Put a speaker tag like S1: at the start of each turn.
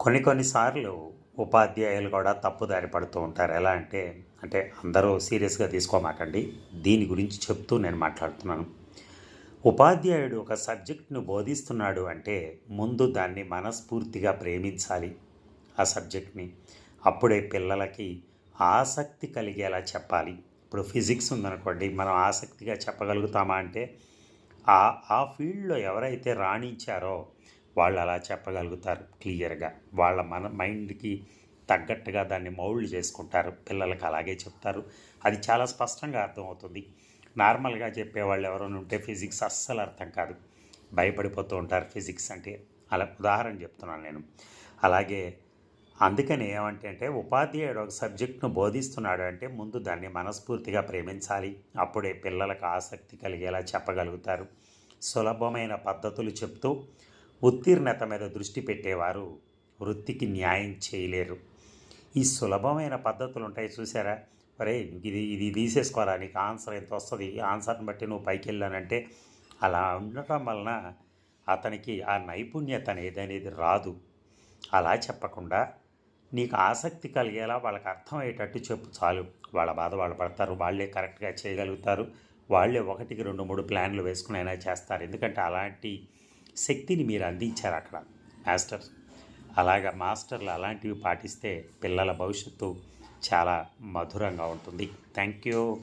S1: కొన్ని కొన్నిసార్లు ఉపాధ్యాయులు కూడా తప్పుదారి పడుతూ ఉంటారు. ఎలా అంటే అంటే అందరూ సీరియస్గా తీసుకోమాకండి. దీని గురించి చెప్తూ నేను మాట్లాడుతున్నాను. ఉపాధ్యాయుడు ఒక సబ్జెక్ట్ను బోధిస్తున్నాడు అంటే ముందు దాన్ని మనస్ఫూర్తిగా ప్రేమించాలి ఆ సబ్జెక్ట్ని. అప్పుడే పిల్లలకి ఆసక్తి కలిగేలా చెప్పాలి. ఇప్పుడు ఫిజిక్స్ ఉందనుకోండి మనం ఆసక్తిగా చెప్పగలుగుతామా అంటే ఆ ఆ ఫీల్డ్లో ఎవరైతే రాణించారో వాళ్ళు అలా చెప్పగలుగుతారు క్లియర్గా. వాళ్ళ మన మైండ్కి తగ్గట్టుగా దాన్ని మౌల్డ్ చేసుకుంటారు. పిల్లలకి అలాగే చెప్తారు. అది చాలా స్పష్టంగా అర్థమవుతుంది. నార్మల్గా చెప్పేవాళ్ళు ఎవరైనా ఉంటే ఫిజిక్స్ అస్సలు అర్థం కాదు. భయపడిపోతూ ఉంటారు ఫిజిక్స్ అంటే. అలా ఉదాహరణ చెప్తున్నాను నేను. అలాగే అందుకని ఏమంటే అంటే ఉపాధ్యాయుడు ఒక సబ్జెక్ట్ను బోధిస్తున్నాడు అంటే ముందు దాన్ని మనస్ఫూర్తిగా ప్రేమించాలి. అప్పుడే పిల్లలకు ఆసక్తి కలిగేలా చెప్పగలుగుతారు. సులభమైన పద్ధతులు చెప్తూ ఉత్తీర్ణత మీద దృష్టి పెట్టేవారు. వృత్తికి న్యాయం చేయలేరు. ఈ సులభమైన పద్ధతులు ఉంటాయి చూసారా? ఒరే ఇది ఇది తీసేసుకోరా? నీకు ఆన్సర్ ఎంత వస్తుంది? ఆన్సర్ని బట్టి నువ్వు పైకి వెళ్ళానంటే అలా ఉండటం వలన అతనికి ఆ నైపుణ్యత అనేది అనేది రాదు. అలా చెప్పకుండా నీకు ఆసక్తి కలిగేలా వాళ్ళకి అర్థమయ్యేటట్టు చెప్పు చాలు. వాళ్ళ బాధ వాళ్ళు పడతారు. వాళ్ళే కరెక్ట్గా చేయగలుగుతారు. వాళ్ళే ఒకటికి రెండు మూడు ప్లాన్లు వేసుకుని అయినా చేస్తారు. ఎందుకంటే అలాంటి శక్తిని మీరు అందించారు అక్కడ. మాస్టర్ అలాగా మాస్టర్లు అలాంటివి పాటిస్తే పిల్లల భవిష్యత్తు చాలా మధురంగా ఉంటుంది. Thank you.